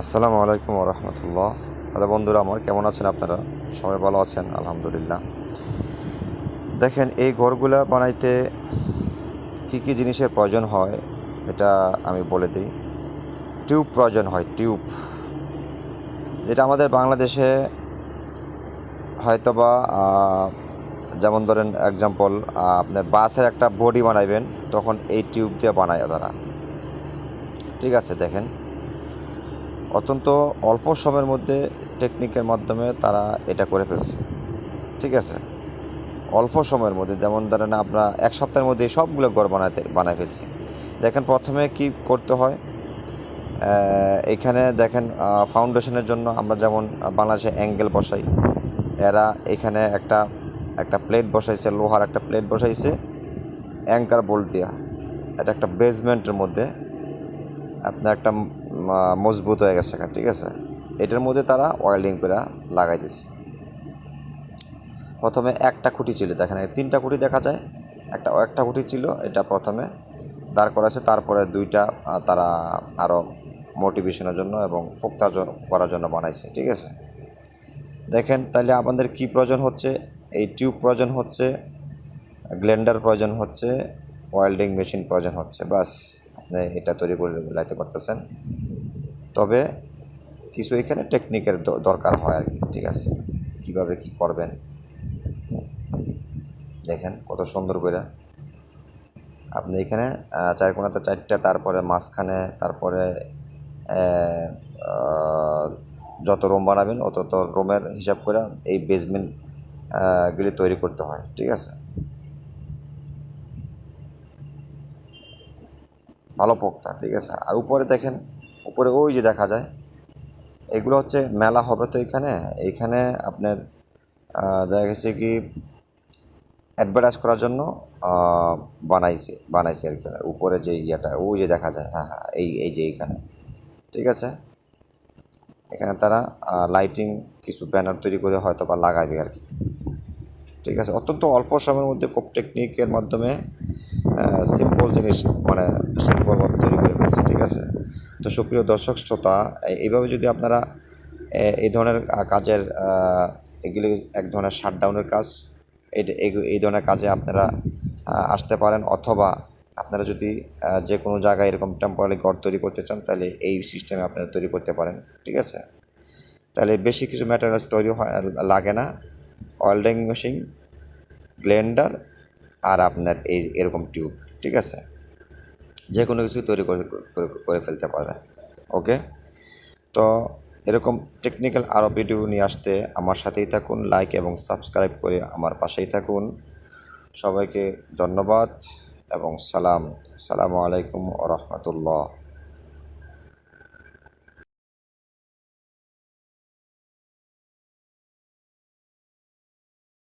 আসসালামু আলাইকুম রহমতুল্লাহ। হ্যালো বন্ধুরা আমার কেমন আছেন আপনারা? সবাই ভালো আছেন? আলহামদুলিল্লাহ। দেখেন, এই ঘরগুলা বানাইতে কী কী জিনিসের প্রয়োজন হয়, এটা আমি বলে দিই। টিউব প্রয়োজন হয়, টিউব। যেটা আমাদের বাংলাদেশে হয়তোবা যেমন ধরেন এক্সাম্পল আপনার বাসের একটা বডি বানাইবেন, তখন এই টিউব দিয়ে বানায় তারা। ঠিক আছে, দেখেন। অত্যন্ত অল্প সময়ের মধ্যে টেকনিকের মাধ্যমে তারা এটা করে ফেলছে। ঠিক আছে? অল্প সময়ের মধ্যে, যেমন ধরেন আমরা এক সপ্তাহের মধ্যে সবগুলো ঘর বানাতে বানায় ফেলছি দেখেন প্রথমে কি করতে হয়? এখানে দেখেন ফাউন্ডেশনের জন্য আমরা যেমন বাংলাদেশে অ্যাঙ্গেল বসাই, এরা এখানে একটা একটা প্লেট বসাইছে, লোহার একটা প্লেট বসাইছে অ্যাঙ্কার বোল্ট দিয়া। এটা একটা বেসমেন্টের মধ্যে, আপনার একটা মজবুত হয়ে গেছে ঠিক আছে? এটার মধ্যে তারা ওয়েল্ডিং করে লাগাই দিছে প্রথমে একটা খুঁটি ছিল, দেখেন তিনটা খুঁটি দেখা যায়। একটা একটা খুঁটি ছিল, এটা প্রথমে দাঁড় করাছে তারপরে দুইটা তারা আরও মোটিভেশনের জন্য এবং পোক্তা করার জন্য বানাইছে, ঠিক আছে? দেখেন তাহলে আমাদের কি প্রয়োজন হচ্ছে? এই টিউব প্রয়োজন হচ্ছে গ্লেন্ডার প্রয়োজন হচ্ছে ওয়েল্ডিং মেশিন প্রয়োজন হচ্ছে বাস আপনি এটা তৈরি করে লাইতে পারতেছেন। তবে কিছু এখানে টেকনিকের দরকার হয় আর কি, ঠিক আছে? কীভাবে কি করবেন? দেখেন কত সুন্দর করে। আপনি এখানে চার কোনাতে চারটা, তারপরে মাঝখানে, তারপরে যত রুম বানাবেন, অত তো রুমের হিসাব করে এই বেসমেন্ট গুলি তৈরি করতে হয়, ঠিক আছে? ভালো পোক্তা, ঠিক আছে? আর উপরে দেখেন উপরে ওই যে দেখা যায়, এগুলো হচ্ছে মেলা হবে তো এখানে। এইখানে আপনার দেখা গেছে কি অ্যাডভার্টাইজ করার জন্য বানাইছে বানাইছে আর কি। উপরে যে ইয়েটা, ওই যে দেখা যায় হ্যাঁ হ্যাঁ এই এই যে এইখানে ঠিক আছে? এখানে তারা লাইটিং কিছু ব্যানার তৈরি করে হয়তো বা লাগাবে আর কি। ঠিক আছে? অত্যন্ত অল্প সময়ের মধ্যে খুব টেকনিকের মাধ্যমে সিম্পল জিনিস মানে সিম্পলভাবে তৈরি করে ফেলছে, ঠিক আছে? তো সুপ্রিয় দর্শক, শ্রোতা এইভাবে যদি আপনারা এই ধরনের কাজের এগুলি এক ধরনের শাটডাউনের কাজ, এই ধরনের কাজে আপনারা আসতে পারেন, অথবা আপনারা যদি যে কোনো জায়গায় এরকম টেম্পোরারি ঘর তৈরি করতে চান, তাহলে এই সিস্টেমে আপনারা তৈরি করতে পারেন, ঠিক আছে? তাহলে বেশি কিছু ম্যাটেরিয়ালস তৈরি হয়, লাগে না। ওয়েল্ডিং মেশিন ব্লেন্ডার আর আপনার এই এরকম টিউব, ঠিক আছে? যে কোনো কিছু তৈরি করে, করে- ফেলতে পারবেন, ওকে? তো এরকম টেকনিক্যাল আরও ভিডিও নিয়ে আসতে আমার সাথেই থাকুন লাইক এবং সাবস্ক্রাইব করে আমার পাশেই থাকুন। সবাইকে ধন্যবাদ এবং সালাম। সালামু আলাইকুম রহমতুল্লাহ।